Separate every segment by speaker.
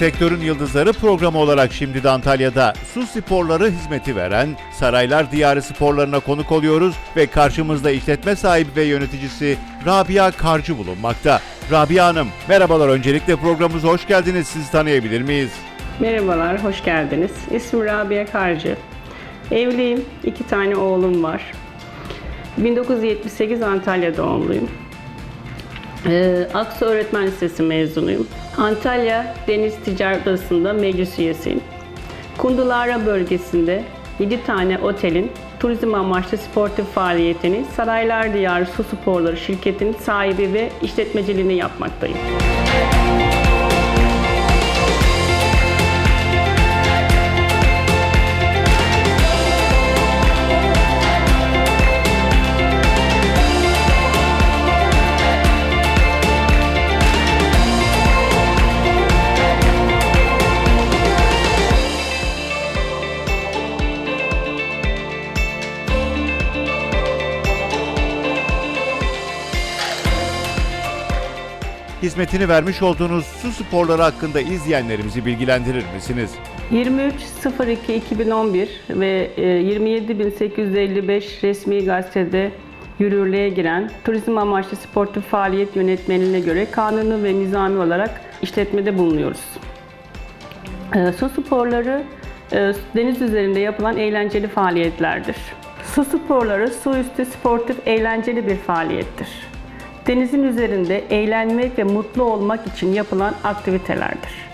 Speaker 1: Sektörün Yıldızları programı olarak şimdi de Antalya'da su sporları hizmeti veren Saraylar Diyarı sporlarına konuk oluyoruz ve karşımızda işletme sahibi ve yöneticisi Rabia Karcı bulunmakta. Rabia Hanım, merhabalar öncelikle programımıza hoş geldiniz. Sizi tanıyabilir miyiz?
Speaker 2: Merhabalar, hoş geldiniz. İsmim Rabia Karcı. Evliyim, iki tane oğlum var. 1978 Antalya doğumluyum. Ee, Aksu Öğretmen Lisesi mezunuyum. Antalya Deniz Ticaret Odası'nda meclis üyesiyim. Kundulara bölgesinde 7 tane otelin turizm amaçlı sportif faaliyetini Saraylar Diyarı Su Sporları şirketinin sahibi ve işletmeciliğini yapmaktayım.
Speaker 1: Hizmetini vermiş olduğunuz su sporları hakkında izleyenlerimizi bilgilendirir misiniz?
Speaker 2: 23.02.2011 ve e, 27.855 resmi gazetede yürürlüğe giren turizm amaçlı sportif faaliyet yönetmeliğine göre kanunu ve nizami olarak işletmede bulunuyoruz. E, Su sporları e, deniz üzerinde yapılan eğlenceli faaliyetlerdir. Su sporları su üstü sportif eğlenceli bir faaliyettir. Denizin üzerinde eğlenmek ve mutlu olmak için yapılan aktivitelerdir.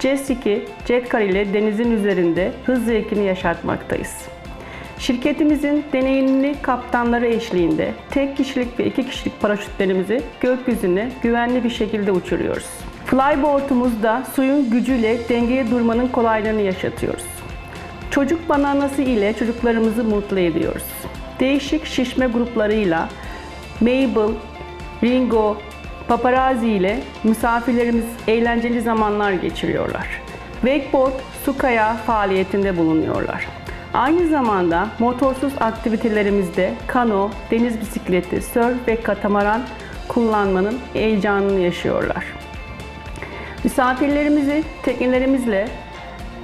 Speaker 2: Jet ski, jet car ile denizin üzerinde hız zevkini yaşatmaktayız. Şirketimizin deneyimli kaptanları eşliğinde tek kişilik ve iki kişilik paraşütlerimizi gökyüzüne güvenli bir şekilde uçuruyoruz. Flyboard'umuzda suyun gücüyle dengeye durmanın kolaylığını yaşatıyoruz. Çocuk bananası ile çocuklarımızı mutlu ediyoruz. Değişik şişme gruplarıyla Mabel, Ringo, paparazzi ile misafirlerimiz eğlenceli zamanlar geçiriyorlar. Wakeboard, su kayağı faaliyetinde bulunuyorlar. Aynı zamanda motorsuz aktivitelerimizde kano, deniz bisikleti, sörf ve katamaran kullanmanın heyecanını yaşıyorlar. Misafirlerimizi teknelerimizle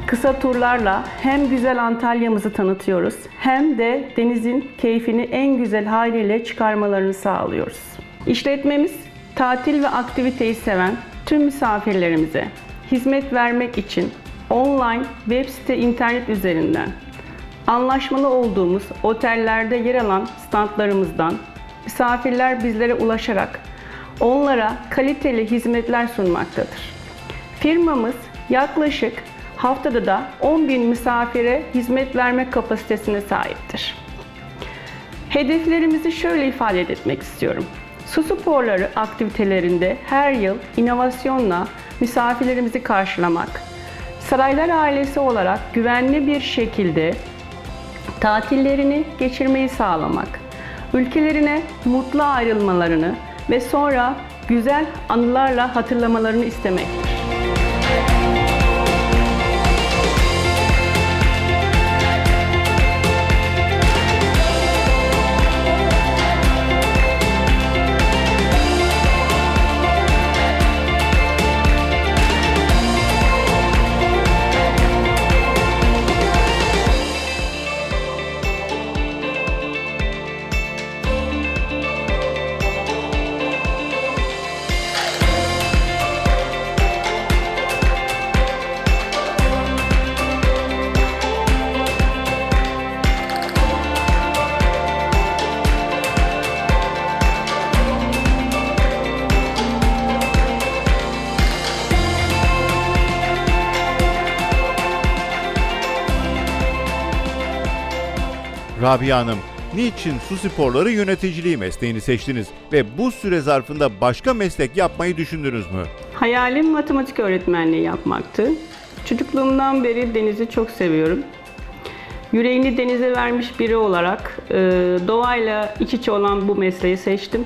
Speaker 2: Kısa turlarla hem güzel Antalya'mızı tanıtıyoruz hem de denizin keyfini en güzel haliyle çıkarmalarını sağlıyoruz. İşletmemiz tatil ve aktiviteyi seven tüm misafirlerimize hizmet vermek için online web site internet üzerinden anlaşmalı olduğumuz otellerde yer alan standlarımızdan misafirler bizlere ulaşarak onlara kaliteli hizmetler sunmaktadır. Firmamız yaklaşık haftada da 10 bin misafire hizmet verme kapasitesine sahiptir. Hedeflerimizi şöyle ifade etmek istiyorum. Su sporları aktivitelerinde her yıl inovasyonla misafirlerimizi karşılamak, Saraylar ailesi olarak güvenli bir şekilde tatillerini geçirmeyi sağlamak, ülkelerine mutlu ayrılmalarını ve sonra güzel anılarla hatırlamalarını istemektir.
Speaker 1: Rabia Hanım, niçin su sporları yöneticiliği mesleğini seçtiniz ve bu süre zarfında başka meslek yapmayı düşündünüz mü?
Speaker 2: Hayalim matematik öğretmenliği yapmaktı. Çocukluğumdan beri denizi çok seviyorum. Yüreğini denize vermiş biri olarak e, doğayla iç içe olan bu mesleği seçtim.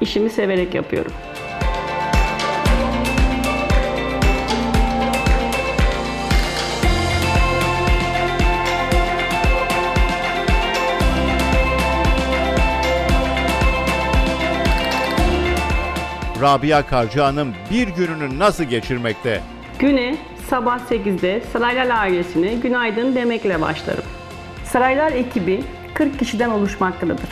Speaker 2: İşimi severek yapıyorum.
Speaker 1: Rabia Karcı bir gününü nasıl geçirmekte?
Speaker 2: Güne sabah 8'de Saraylar ailesine günaydın demekle başlarım. Saraylar ekibi 40 kişiden oluşmaktadır.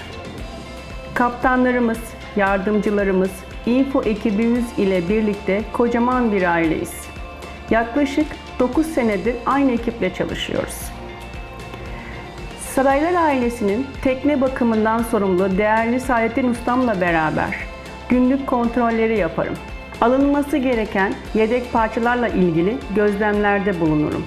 Speaker 2: Kaptanlarımız, yardımcılarımız, info ekibimiz ile birlikte kocaman bir aileyiz. Yaklaşık 9 senedir aynı ekiple çalışıyoruz. Saraylar ailesinin tekne bakımından sorumlu değerli Saadettin Ustam'la beraber günlük kontrolleri yaparım. Alınması gereken yedek parçalarla ilgili gözlemlerde bulunurum.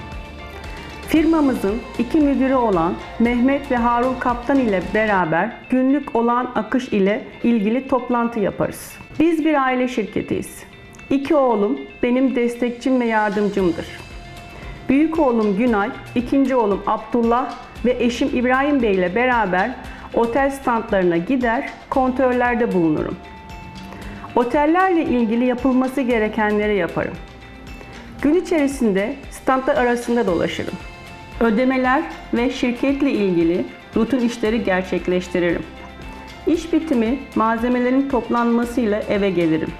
Speaker 2: Firmamızın iki müdürü olan Mehmet ve Harun Kaptan ile beraber günlük olan akış ile ilgili toplantı yaparız. Biz bir aile şirketiyiz. İki oğlum benim destekçim ve yardımcımdır. Büyük oğlum Günay, ikinci oğlum Abdullah ve eşim İbrahim Bey ile beraber otel standlarına gider, kontrollerde bulunurum. Otellerle ilgili yapılması gerekenleri yaparım. Gün içerisinde standlar arasında dolaşırım. Ödemeler ve şirketle ilgili rutin işleri gerçekleştiririm. İş bitimi malzemelerin toplanmasıyla eve gelirim.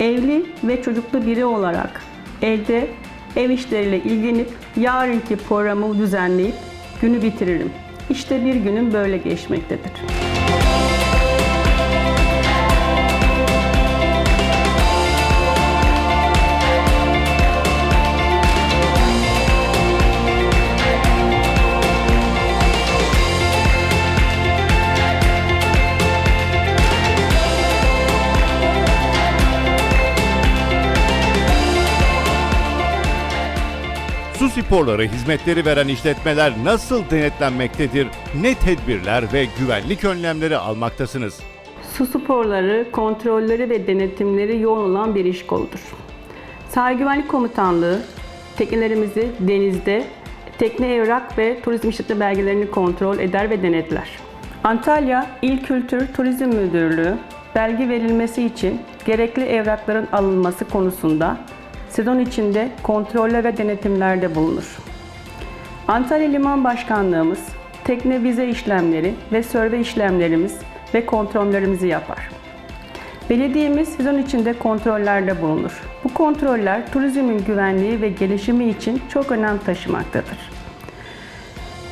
Speaker 2: Evli ve çocuklu biri olarak evde ev işleriyle ilgilenip yarınki programı düzenleyip günü bitiririm. İşte bir günüm böyle geçmektedir.
Speaker 1: Sporları hizmetleri veren işletmeler nasıl denetlenmektedir? Ne tedbirler ve güvenlik önlemleri almaktasınız?
Speaker 2: Su sporları, kontrolleri ve denetimleri yoğun olan bir iş koludur. Sahil Güvenlik Komutanlığı teknelerimizi denizde tekne evrak ve turizm işletme belgelerini kontrol eder ve denetler. Antalya İl Kültür Turizm Müdürlüğü belge verilmesi için gerekli evrakların alınması konusunda sezon içinde kontrolle ve denetimlerde bulunur. Antalya Liman Başkanlığımız tekne vize işlemleri ve sörve işlemlerimiz ve kontrollerimizi yapar. Belediyemiz sezon içinde kontrollerde bulunur. Bu kontroller turizmin güvenliği ve gelişimi için çok önem taşımaktadır.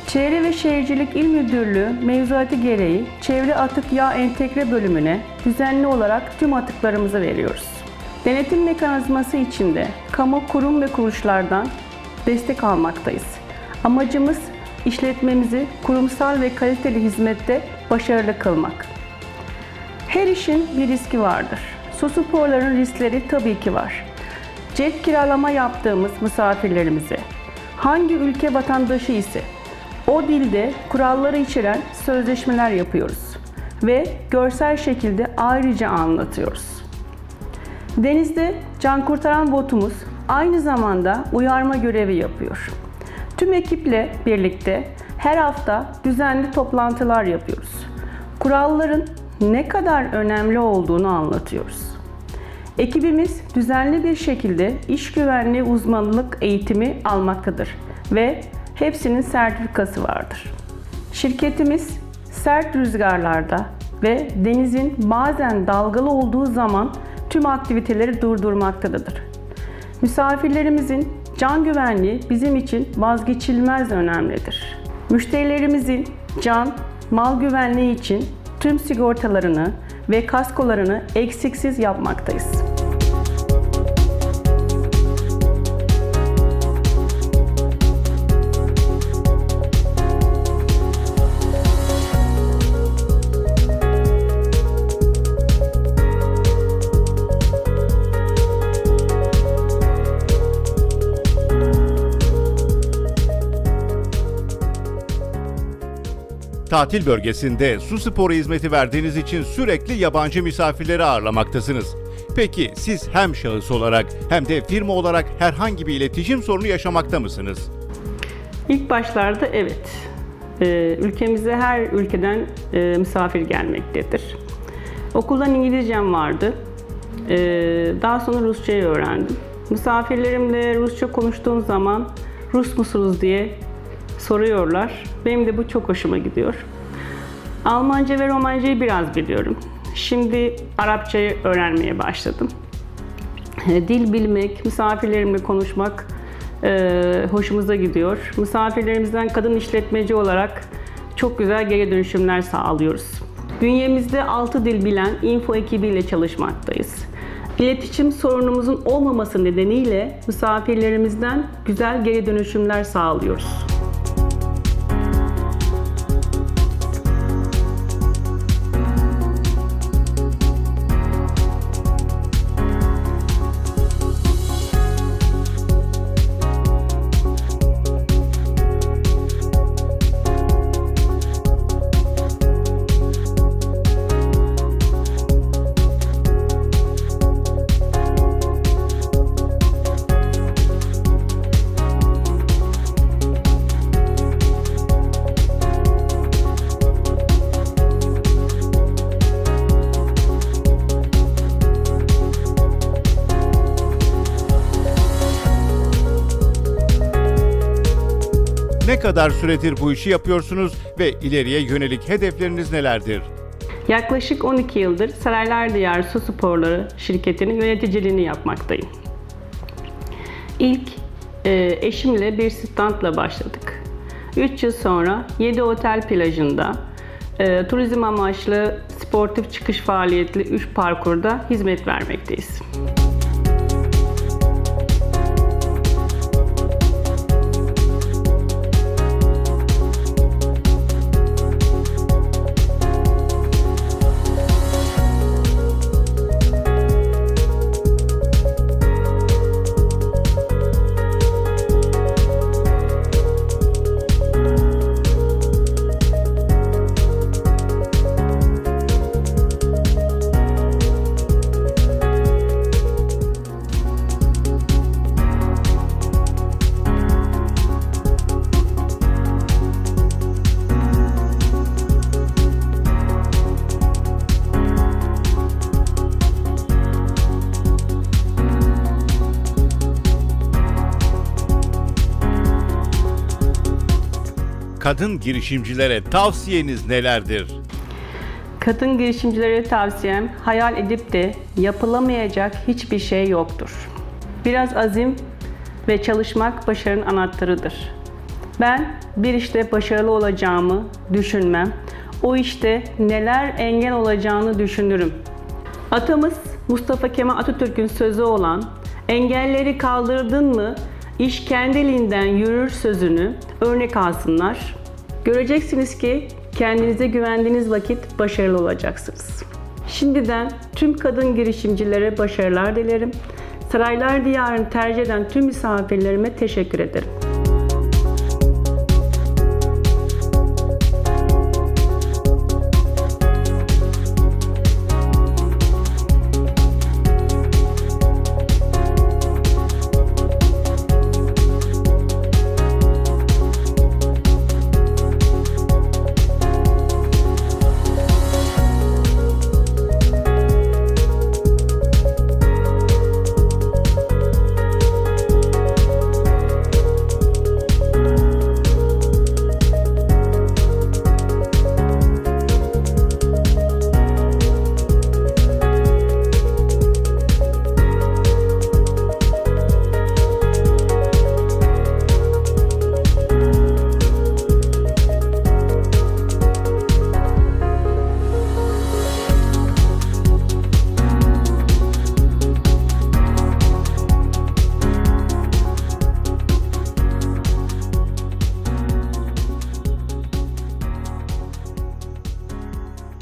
Speaker 2: Çevre ve Şehircilik İl Müdürlüğü mevzuatı gereği çevre atık yağ entegre bölümüne düzenli olarak tüm atıklarımızı veriyoruz. Denetim mekanizması içinde kamu kurum ve kuruluşlardan destek almaktayız. Amacımız işletmemizi kurumsal ve kaliteli hizmette başarılı kılmak. Her işin bir riski vardır. Su sporlarının riskleri tabii ki var. Jet kiralama yaptığımız misafirlerimize hangi ülke vatandaşı ise o dilde kuralları içeren sözleşmeler yapıyoruz ve görsel şekilde ayrıca anlatıyoruz. Denizde can kurtaran botumuz aynı zamanda uyarma görevi yapıyor. Tüm ekiple birlikte her hafta düzenli toplantılar yapıyoruz. Kuralların ne kadar önemli olduğunu anlatıyoruz. Ekibimiz düzenli bir şekilde iş güvenliği uzmanlık eğitimi almaktadır ve hepsinin sertifikası vardır. Şirketimiz sert rüzgarlarda ve denizin bazen dalgalı olduğu zaman tüm aktiviteleri durdurmaktadır. Misafirlerimizin can güvenliği bizim için vazgeçilmez önemlidir. Müşterilerimizin can, mal güvenliği için tüm sigortalarını ve kaskolarını eksiksiz yapmaktayız.
Speaker 1: Tatil bölgesinde su sporu hizmeti verdiğiniz için sürekli yabancı misafirleri ağırlamaktasınız. Peki siz hem şahıs olarak hem de firma olarak herhangi bir iletişim sorunu yaşamakta mısınız?
Speaker 2: İlk başlarda evet. Ee, ülkemize her ülkeden e, misafir gelmektedir. Okuldan İngilizcem vardı. Ee, daha sonra Rusçayı öğrendim. Misafirlerimle Rusça konuştuğum zaman Rus musunuz diye soruyorlar. Benim de bu çok hoşuma gidiyor. Almanca ve Romancayı biraz biliyorum. Şimdi Arapçayı öğrenmeye başladım. E, Dil bilmek, misafirlerimle konuşmak e, hoşumuza gidiyor. Misafirlerimizden kadın işletmeci olarak çok güzel geri dönüşümler sağlıyoruz. Bünyemizde 6 dil bilen info ekibiyle çalışmaktayız. İletişim sorunumuzun olmaması nedeniyle misafirlerimizden güzel geri dönüşümler sağlıyoruz.
Speaker 1: Ne kadar süredir bu işi yapıyorsunuz ve ileriye yönelik hedefleriniz nelerdir?
Speaker 2: Yaklaşık 12 yıldır Saraylar Diyarı Su Sporları şirketinin yöneticiliğini yapmaktayım. İlk e, eşimle bir standla başladık. 3 yıl sonra 7 otel plajında e, turizm amaçlı sportif çıkış faaliyetli 3 parkurda hizmet vermekteyiz.
Speaker 1: Kadın girişimcilere tavsiyeniz nelerdir?
Speaker 2: Kadın girişimcilere tavsiyem hayal edip de yapılamayacak hiçbir şey yoktur. Biraz azim ve çalışmak başarının anahtarıdır. Ben bir işte başarılı olacağımı düşünmem. O işte neler engel olacağını düşünürüm. Atamız Mustafa Kemal Atatürk'ün sözü olan engelleri kaldırdın mı iş kendiliğinden yürür sözünü örnek alsınlar. Göreceksiniz ki kendinize güvendiğiniz vakit başarılı olacaksınız. Şimdiden tüm kadın girişimcilere başarılar dilerim. Saraylar Diyarı'nı tercih eden tüm misafirlerime teşekkür ederim.